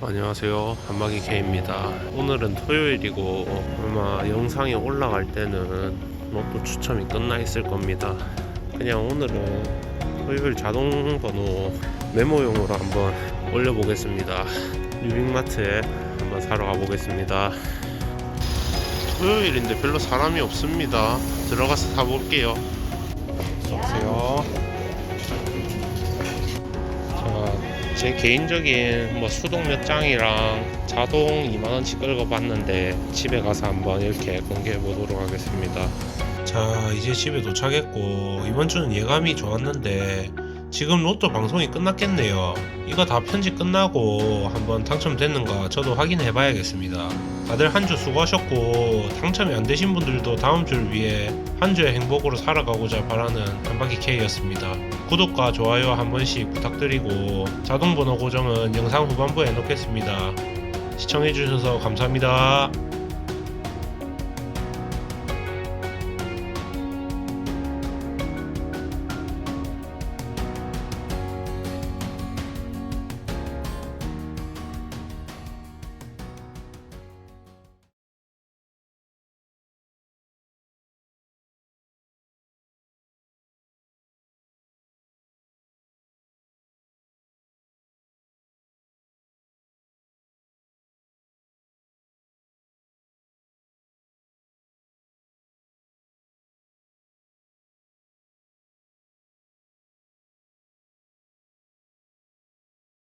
안녕하세요. 한마기 K입니다. 오늘은 토요일이고 아마 영상이 올라갈 때는 로또 추첨이 끝나 있을 겁니다. 그냥 오늘은 토요일 자동 번호 메모용으로 한번 올려보겠습니다. 유빅마트에 한번 사러 가보겠습니다. 토요일인데 별로 사람이 없습니다. 들어가서 사볼게요. 안녕하세요 제 개인적인 뭐 수동 몇 장이랑 자동 2만원치 끌고 봤는데 집에 가서 한번 이렇게 공개해 보도록 하겠습니다. 자, 이제 집에 도착했고 이번 주는 예감이 좋았는데 지금 로또 방송이 끝났겠네요. 이거 다 편집 끝나고 한번 당첨됐는가 저도 확인해 봐야겠습니다. 다들 한 주 수고하셨고 당첨이 안 되신 분들도 다음 주를 위해 한 주의 행복으로 살아가고자 바라는 한바퀴 K였습니다. 구독과 좋아요 한 번씩 부탁드리고 자동 번호 고정은 영상 후반부에 놓겠습니다. 시청해주셔서 감사합니다.